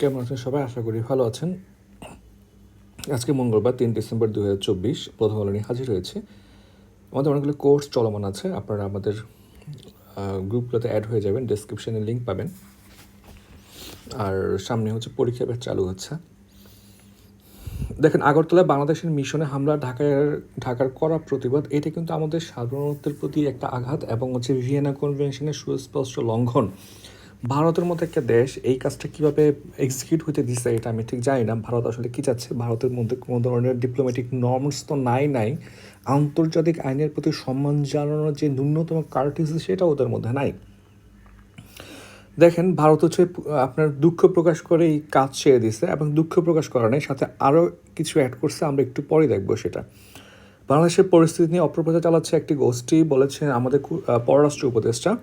কেমন আছেন সবাই? আশা করি ভালো আছেন। আজকে মঙ্গলবার, তিন ডিসেম্বর দু হাজার চব্বিশ, প্রথম আলো নিয়ে হাজির হয়েছে। আমাদের অনেকগুলো কোর্স চলমান আছে, আপনারা আমাদের গ্রুপগুলোতে অ্যাড হয়ে যাবেন, ডেসক্রিপশনে লিঙ্ক পাবেন। আর সামনে হচ্ছে পরীক্ষা ব্যাচ চালু হচ্ছে। দেখেন, আগরতলায় বাংলাদেশের মিশনে হামলা, ঢাকার ঢাকার করা প্রতিবাদ, এটা কিন্তু আমাদের সাধারণত্বের প্রতি একটা আঘাত এবং হচ্ছে ভিয়েনা কনভেনশনের সুস্পষ্ট লঙ্ঘন। ভারতের মতো একটা দেশ এই কাজটা কীভাবে এক্সিকিউট হতে দিচ্ছে এটা আমি ঠিক জানি না। ভারত আসলে কী চাচ্ছে? ভারতের মধ্যে কোনো ধরনের ডিপ্লোম্যাটিক নর্মস তো নাই নাই। আন্তর্জাতিক আইনের প্রতি সম্মান জানানোর যে ন্যূনতম কার্টিস সেটা ওদের মধ্যে নাই। দেখেন, ভারত হচ্ছে আপনার দুঃখ প্রকাশ করে এই কাজ ছেড়ে দিছে এবং দুঃখ প্রকাশ করা নেই। সাথে আরও কিছু অ্যাড করছে, আমরা একটু পরে দেখব সেটা। বাংলাদেশের পরিস্থিতি নিয়ে অপপ্রচার চালাচ্ছে একটি গোষ্ঠী বলেছেন আমাদের পররাষ্ট্র উপদেষ্টা।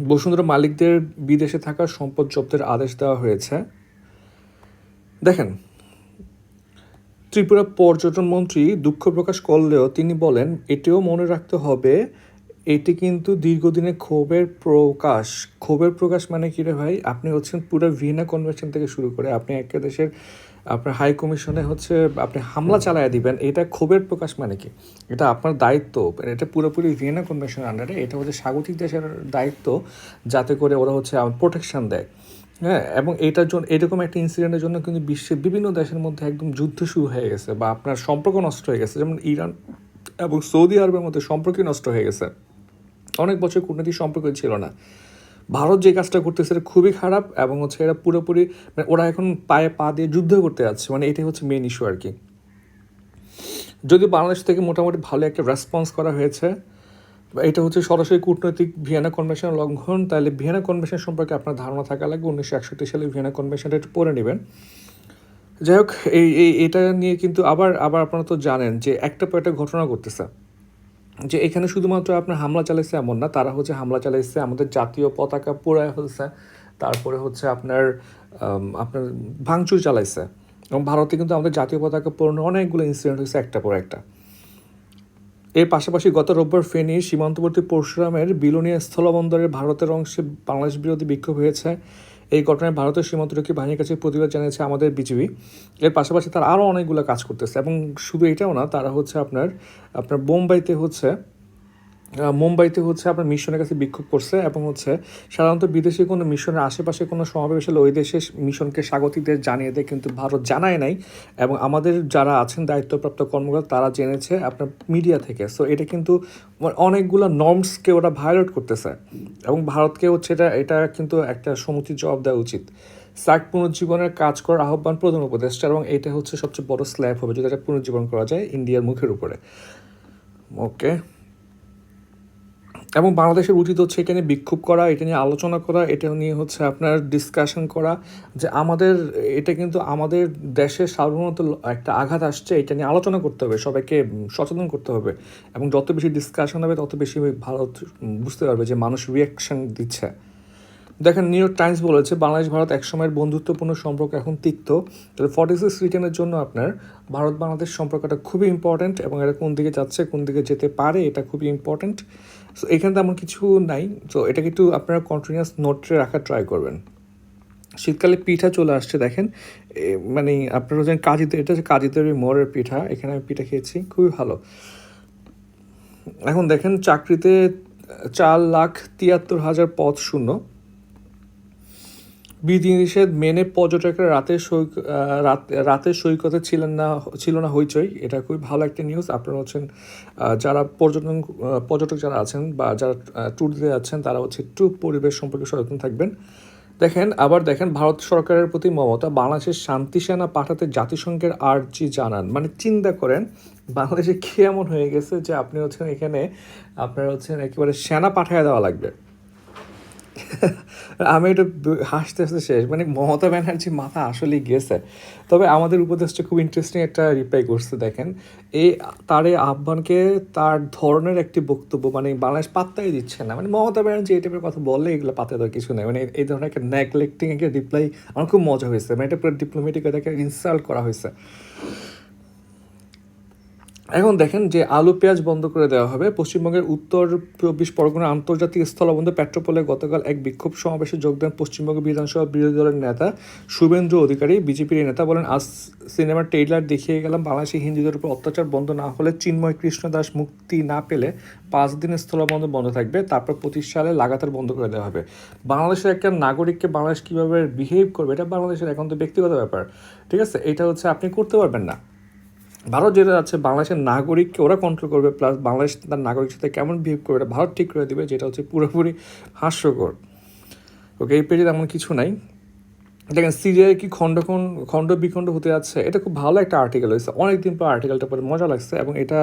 বসুন্ধরা মালিকদের বিদেশে থাকা সম্পদ জব্দের আদেশ দেওয়া হয়েছে। দেখেন, ত্রিপুরা পর্যটন মন্ত্রী দুঃখ প্রকাশ করলেও তিনি বলেন, এটিও মনে রাখতে হবে, এটি কিন্তু দীর্ঘদিনের ক্ষোভের প্রকাশ। ক্ষোভের প্রকাশ মানে কী রে ভাই? আপনি হচ্ছেন পুরো ভিয়েনা কনভেনশন থেকে শুরু করে আপনি একটা দেশের আপনার হাই কমিশনে হচ্ছে আপনি হামলা চালায় দিবেন, এটা ক্ষোভের প্রকাশ মানে কি? এটা আপনার দায়িত্ব এটা পুরোপুরি ভিয়েনা কনভেনশনের আন্ডারে এটা হচ্ছে স্বাগতিক দেশের দায়িত্ব, যাতে করে ওরা হচ্ছে প্রোটেকশন দেয়। হ্যাঁ এবং এটার জন্য এরকম একটা ইনসিডেন্টের জন্য কিন্তু বিশ্বের বিভিন্ন দেশের মধ্যে একদম যুদ্ধ শুরু হয়ে গেছে, বা আপনার সম্পর্ক নষ্ট হয়ে গেছে। যেমন ইরান এবং সৌদি আরবের মধ্যে সম্পর্কই নষ্ট হয়ে গেছে। অনেক বছর কূটনৈতিক সম্পর্ক ছিল না। ভারত যে কাজটা করতেছে এটা খুবই খারাপ এবং হচ্ছে এরা পুরোপুরি মানে ওরা এখন পায়ে পা দিয়ে যুদ্ধ করতে যাচ্ছে মানে এটাই হচ্ছে মেন ইস্যু আর কি। যদি বাংলাদেশ থেকে মোটামুটি ভালো একটা রেসপন্স করা হয়েছে এটা হচ্ছে সরাসরি কূটনৈতিক ভিয়েনা কনভেনশন লঙ্ঘন, তাহলে ভিয়েনা কনভেনশন সম্পর্কে আপনার ধারণা থাকা লাগবে, উনিশশো একষট্টি সালে ভিয়েনা কনভেনশনটা একটু পড়ে নেবেন। যাই হোক, এই এই, এটা নিয়ে কিন্তু আবার আবার আপনারা তো জানেন যে একটা পর একটা ঘটনা ঘটতেছে। যে এখানে শুধুমাত্র আপনার হামলা চালাইছে এমন না, তারা হচ্ছে হামলা চালাইছে আমাদের জাতীয় পতাকা পোড়ায় হচ্ছে তারপরে হচ্ছে আপনার আপনার ভাঙচুর চালাইছে। এবং ভারতে কিন্তু আমাদের জাতীয় পতাকা পোড়ানোর অনেকগুলো ইনসিডেন্ট হয়েছে একটা পর একটা। এর পাশাপাশি গত রোববার ফেনী সীমান্তবর্তী পরশুরামের বিলোনিয়া স্থলবন্দরের ভারতের অংশে বাংলাদেশ বিরোধী বিক্ষোভ হয়েছে। এই ঘটনায় ভারতের সীমান্তরক্ষী বাহিনীর কাছে প্রতিবাদ জানিয়েছে আমাদের বিজিবি। এর পাশাপাশি তারা আরও অনেকগুলো কাজ করতেছে এবং শুধু এটাও না, তারা হচ্ছে আপনার আপনার বোম্বাইতে হচ্ছে মুম্বাইতে হচ্ছে আপনার মিশনের কাছে বিক্ষোভ করছে এবং হচ্ছে সাধারণত বিদেশি কোনো মিশনের আশেপাশে কোনো সমাবেশ হলে ওই দেশের মিশনকে স্বাগতিকদের জানিয়ে দেয়, কিন্তু ভারত জানায় নাই। এবং আমাদের যারা আছেন, দায়িত্বপ্রাপ্ত কর্মকর্তা, তারা জেনেছে আপনার মিডিয়া থেকে। সো এটা কিন্তু অনেকগুলো নর্মসকে ওরা ভায়োলেট করতেছে। এবং ভারতকে হচ্ছে এটা এটা কিন্তু একটা সমুচিত জবাব দেওয়া উচিত। সার্ক পুনর্জীবনের কাজ করার আহ্বান প্রধান উপদেষ্টা, এবং এটা হচ্ছে সবচেয়ে বড় স্ল্যাব হবে যদি এটা পুনর্জীবন করা যায় ইন্ডিয়ার মুখের উপরে। ওকে এবং বাংলাদেশের উচিত হচ্ছে এটা নিয়ে বিক্ষোভ করা, এটা নিয়ে আলোচনা করা, এটা নিয়ে হচ্ছে আপনার ডিসকাশন করা যে আমাদের, এটা কিন্তু আমাদের দেশের সার্বভৌমত্ব একটা আঘাত আসছে, এটা নিয়ে আলোচনা করতে হবে, সবাইকে সচেতন করতে হবে এবং যত বেশি ডিসকাশন হবে, তত বেশি ভারত বুঝতে পারবে যে মানুষ রিয়াকশন দিচ্ছে। দেখেন নিউ ইয়র্ক টাইমস বলেছে, বাংলাদেশ, ভারত একসময়ের বন্ধুত্বপূর্ণ সম্পর্ক এখন তিক্ত। তাহলে ফর্টি সিক্স রিটার্নের জন্য আপনার ভারত বাংলাদেশ সম্পর্কটা খুবই ইম্পর্ট্যান্ট এবং এটা কোন দিকে যাচ্ছে, কোন দিকে যেতে পারে, এটা খুবই ইম্পর্ট্যান্ট সো এখানে তেমন কিছু নাই। তো এটাকে একটু আপনারা কন্টিনিউয়াস নোটে রাখার ট্রাই করবেন। শীতকালে পিঠা চলে আসছে, দেখেন। মানে আপনারা হচ্ছেন কাজিতে এটা হচ্ছে কাজিতের মোড়ের পিঠা। এখানে আমি পিঠা খেয়েছি, খুবই ভালো। এখন দেখেন চাকরিতে চার লাখ তিয়াত্তর হাজার পদ শূন্য। বিধিনিষেধ মেনে পর্যটকরা রাতের রাতের সৈকতে ছিলেন না, ছিল না হইচই। এটা খুবই ভালো একটা নিউজ আপনারা হচ্ছেন যারা পর্যটন পর্যটক যারা আছেন বা যারা ট্যুর দিতে যাচ্ছেন, তারা হচ্ছে একটু পরিবেশ সম্পর্কে সচেতন থাকবেন। দেখেন, আবার দেখেন, ভারত সরকারের প্রতি মমতা, বাংলাদেশের শান্তি সেনা পাঠাতে জাতিসংঘের আর্জি জানান। মানে চিন্তা করেন, বাংলাদেশে কি এমন হয়ে গেছে যে আপনি হচ্ছেন এখানে, আপনার হচ্ছেন একেবারে সেনা পাঠায় দেওয়া লাগবে। আমি এটা হাসতে হাসতে শেষ। মানে মমতা ব্যানার্জি মাথা আসলেই গেছে। তবে আমাদের উপদেশটা খুব ইন্টারেস্টিং একটা রিপ্লাই করছে, দেখেন। এই তার এই আহ্বানকে তার ধরনের একটি বক্তব্য মানে বাংলাদেশ পাত্তাই দিচ্ছে না। মানে মমতা ব্যানার্জি এই টাইপের কথা বললে এগুলো পাত্তা দেওয়ার কিছু নেই। মানে এই ধরনের একটা নেগলেক্টিং একটা রিপ্লাই আমার খুব মজা হয়েছে। মানে এটা পুরো ডিপ্লোমেটিক এটাকে ইনসাল্ট করা হয়েছে। এখন দেখেন যে আলু পেঁয়াজ বন্ধ করে দেওয়া হবে। পশ্চিমবঙ্গের উত্তর চব্বিশ পরগনা আন্তর্জাতিক স্থলবন্দর পেট্রোপোলে গতকাল এক বিক্ষোভ সমাবেশে যোগ দেন পশ্চিমবঙ্গ বিধানসভা বিরোধী দলের নেতা শুভেন্দ্র অধিকারী। বিজেপির নেতা বলেন, আজ সিনেমার ট্রেইলার দেখিয়ে গেলাম, বাংলাদেশি হিন্দুদের উপর অত্যাচার বন্ধ না হলে চিন্ময় কৃষ্ণ দাস মুক্তি না পেলে পাঁচ দিনের স্থলবন্দর বন্ধ থাকবে। তারপর পঁচিশ সালে লাগাতার বন্ধ করে দেওয়া হবে। বাংলাদেশের একটা নাগরিককে বাংলাদেশ কীভাবে বিহেভ করবে, এটা বাংলাদেশের এখন তো ব্যক্তিগত ব্যাপার। ঠিক আছে? এটা হচ্ছে আপনি করতে পারবেন না। ভারত যেটা আছে, বাংলাদেশের নাগরিককে ওরা কন্ট্রোল করবে প্লাস বাংলাদেশ তার নাগরিক সাথে কেমন বিহেভ করবে এটা ভারত ঠিক করে দিবে, যেটা হচ্ছে পুরোপুরি হাস্যকর। ওকে এই পেজে তেমন কিছু নাই। দেখেন সিরিয়ায় কি খণ্ড খণ্ড বিখণ্ড হতে যাচ্ছে, এটা খুব ভালো একটা আর্টিকেল হয়েছে। অনেকদিন পর আর্টিকেলটা পরে মজা লাগছে, এবং এটা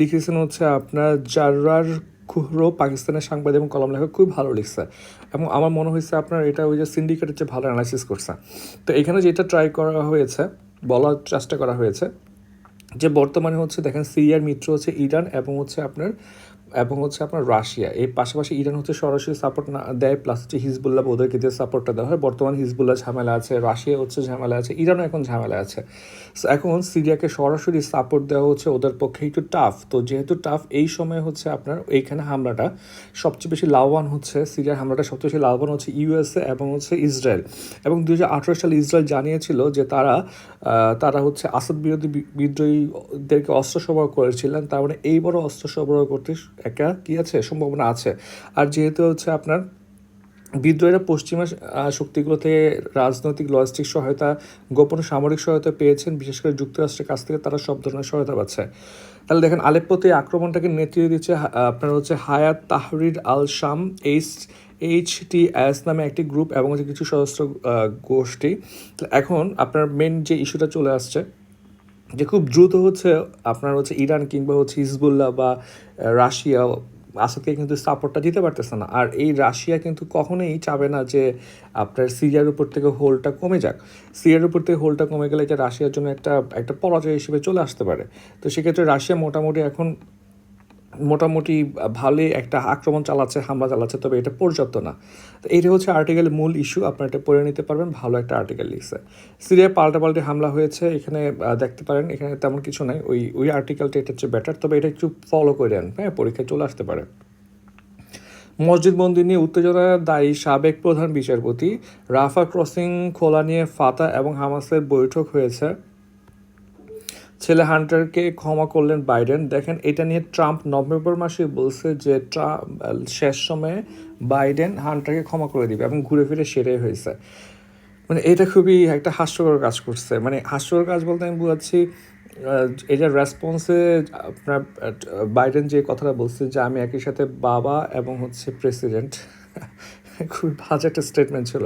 লিখেছেন হচ্ছে আপনার জার্রার খুহরো, পাকিস্তানের সাংবাদিক এবং কলম লেখক, খুব ভালো লিখছে। এবং আমার মনে হয়েছে আপনার এটা ওই যে সিন্ডিকেটের চেয়ে ভালো অ্যানালাইসিস করছে। তো এখানে যেটা ট্রাই করা হয়েছে, বলার চেষ্টা করা হয়েছে যে বর্তমানে হচ্ছে দেখেন সিরিয়ার মিত্র হচ্ছে ইরান এবং হচ্ছে আপনার এবং হচ্ছে আপনার রাশিয়া, এর পাশাপাশি ইরান হচ্ছে সরাসরি সাপোর্ট না দেয় প্লাস হচ্ছে হিজবুল্লাহ ওদেরকে যে সাপোর্টটা দেওয়া হয়। বর্তমান হিজবুল্লাহ ঝামেলা আছে, রাশিয়া হচ্ছে ঝামেলা আছে, ইরানও এখন ঝামেলা আছে। এখন সিরিয়াকে সরাসরি সাপোর্ট দেওয়া হচ্ছে ওদের পক্ষে একটু টাফ তো যেহেতু টাফ এই সময় হচ্ছে আপনার এইখানে হামলাটা সবচেয়ে বেশি লাভবান হচ্ছে, সিরিয়ার হামলাটা সবচেয়ে বেশি লাভবান হচ্ছে ইউএসএ এবং হচ্ছে ইসরায়েল। এবং দু হাজার আঠেরো সালে ইসরায়েল জানিয়েছিল যে তারা তারা হচ্ছে আসাদ বিরোধী বিদ্রোহীদেরকে অস্ত্র সরবরাহ করেছিলেন। তার মানে এই বড় অস্ত্র সরবরাহ করতে একটা কি আছে? সম্ভাবনা আছে। আর যেহেতু হচ্ছে আপনার বিদ্রোহীরা পশ্চিমা শক্তিগুলো থেকে রাজনৈতিক লজিস্টিক সহায়তা, গোপন সামরিক সহায়তা পেয়েছেন, বিশেষ করে যুক্তরাষ্ট্রের কাছ থেকে তারা সব ধরনের সহায়তা পাচ্ছে। তাহলে দেখেন, আলেপ্পোতে আক্রমণটাকে নেতৃত্ব দিচ্ছে আপনার হচ্ছে হায়াত তাহরির আল শাম এইচ এইচ টি এস নামে একটি গ্রুপ এবং হচ্ছে কিছু সশস্ত্র গোষ্ঠী। এখন আপনার মেন যে ইস্যুটা চলে আসছে যে খুব দ্রুত হচ্ছে আপনার হচ্ছে ইরান কিংবা হচ্ছে হিজবুল্লাহ বা রাশিয়া, আসাদকে কিন্তু সাপোর্টটা দিতে পারতেছে না। আর এই রাশিয়া কিন্তু কখনোই চাবে না যে আপনার সিরিয়ার উপর থেকে হোলটা কমে যাক। সিরিয়ার উপর থেকে হোলটা কমে গেলে এটা রাশিয়ার জন্য একটা একটা পরাজয় হিসেবে চলে আসতে পারে। তো সেক্ষেত্রে রাশিয়া মোটামুটি এখন মোটামুটি ভালোই একটা আক্রমণ চালাচ্ছে, হামলা চালাচ্ছে, তবে এটা পর্যাপ্ত না। তো এইটা হচ্ছে আর্টিকেলের মূল ইস্যু আপনারা এটা পড়ে নিতে পারবেন, ভালো একটা আর্টিকেল লিখছে। সিরিয়ায় পাল্টা পাল্টে হামলা হয়েছে, এখানে দেখতে পারেন, এখানে তেমন কিছু নাই, ওই ওই আর্টিকেলটা এটা হচ্ছে বেটার তবে এটা একটু ফলো করে নেন হ্যাঁ পরীক্ষায় চলে আসতে পারে। মসজিদ মন্দির নিয়ে উত্তেজনা দায়ী সাবেক প্রধান বিচারপতি, রাফা ক্রসিং, খোলা নিয়ে ফাতা এবং হামাসের বৈঠক হয়েছে। ছেলে হান্টারকে ক্ষমা করলেন বাইডেন। দেখেন, এটা নিয়ে ট্রাম্প নভেম্বর মাসে বলছে যে ট্রাম্প শেষ সময়ে বাইডেন হান্টারকে ক্ষমা করে দিবে এবং ঘুরে ফিরে সেটাই হয়েছে। মানে এটা খুবই একটা হাস্যকর কাজ করছে। মানে হাস্যকর কাজ বলতে আমি বোঝাচ্ছি এটার রেসপন্সে আপনার বাইডেন যে কথাটা বলছে যে আমি একই সাথে বাবা এবং হচ্ছে প্রেসিডেন্ট খুবই বাজে একটা স্টেটমেন্ট ছিল।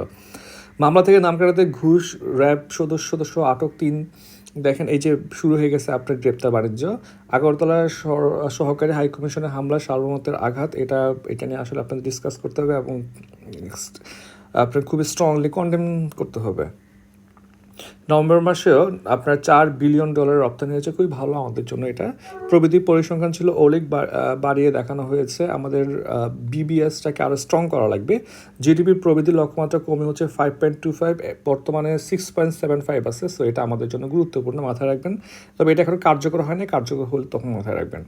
মামলা থেকে নাম কাটাতে ঘুষ র্যাব সদস্য সদস্য আটক তিন দেখেন, এই যে শুরু হয়ে গেছে আপনার গ্রেপ্তার বাণিজ্য। আগরতলার সহকারী হাইকমিশনের হামলা সার্বমতের আঘাত, এটা এটা নিয়ে আসলে আপনাদের ডিসকাস করতে হবে এবং আপনার খুবই স্ট্রংলি কন্ডেম করতে হবে। নভেম্বর মাসেও আপনার চার বিলিয়ন ডলার রপ্তানি হয়েছে। খুবই ভালো আমাদের জন্য এটা। প্রবৃদ্ধি পরিসংখ্যান ছিল অনেক বা- বাড়িয়ে দেখানো হয়েছে। আমাদের বিবিএসটাকে আরও স্ট্রং করা লাগবে। জিডিপির প্রবৃদ্ধি লক্ষ্যমাত্রা কমে হচ্ছে ফাইভ পয়েন্ট টু ফাইভ বর্তমানে সিক্স পয়েন্ট সেভেন ফাইভ আছে। সো এটা আমাদের জন্য গুরুত্বপূর্ণ, মাথায় রাখবেন। তবে এটা এখন কার্যকর হয়নি। কার্যকর হলে তখন মাথায় রাখবেন।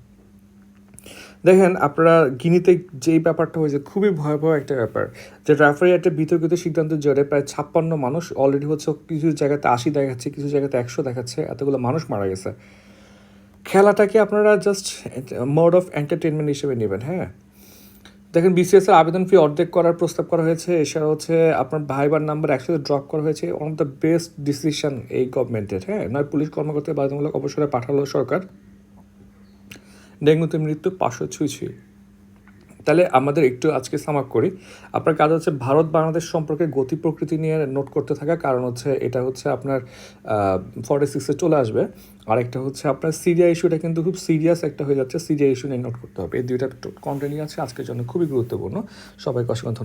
দেখেন, আপনারা গিনিতে যেই ব্যাপারটা হয়েছে, খুবই ভয়াবহ একটা ব্যাপার যে রেফারি একটা বিতর্কিত সিদ্ধান্তের জোরে প্রায় ছাপ্পান্ন মানুষ অলরেডি হচ্ছে কিছু জায়গাতে আশি দেখাচ্ছে, কিছু জায়গাতে একশো দেখাচ্ছে, এতগুলো মানুষ মারা গেছে। খেলাটাকে আপনারা জাস্ট মোড অফ এন্টারটেনমেন্ট হিসেবে নেবেন হ্যাঁ? দেখেন বিসিএস এর আবেদন ফি অর্ধেক করার প্রস্তাব করা হয়েছে, এছাড়া হচ্ছে আপনার ভাইবার নাম্বার একসাথে ড্রপ করা হয়েছে one of the best decision এই গভর্নমেন্টের হ্যাঁ? নয়, পুলিশ কর্মকর্তা বাধ্যতামূলক অবসরে পাঠালো সরকার। ডেঙ্গুতে মৃত্যু পাঁচশো ছুঁই তাহলে আমাদের একটু আজকে সামাক করি। আপনার কাজ হচ্ছে ভারত বাংলাদেশ সম্পর্কে গতি প্রকৃতি নিয়ে নোট করতে থাকা। কারণ হচ্ছে এটা হচ্ছে আপনার ফর্টি সিক্সে চলে আসবে। আর একটা হচ্ছে আপনার সিরিয়া ইস্যুটা কিন্তু খুব সিরিয়াস একটা হয়ে যাচ্ছে। সিরিয়া ইস্যু নিয়ে নোট করতে হবে। এই দুইটা কন্টেন্ট আছে আজকের জন্য খুবই গুরুত্বপূর্ণ। সবাইকে অসংখ্য।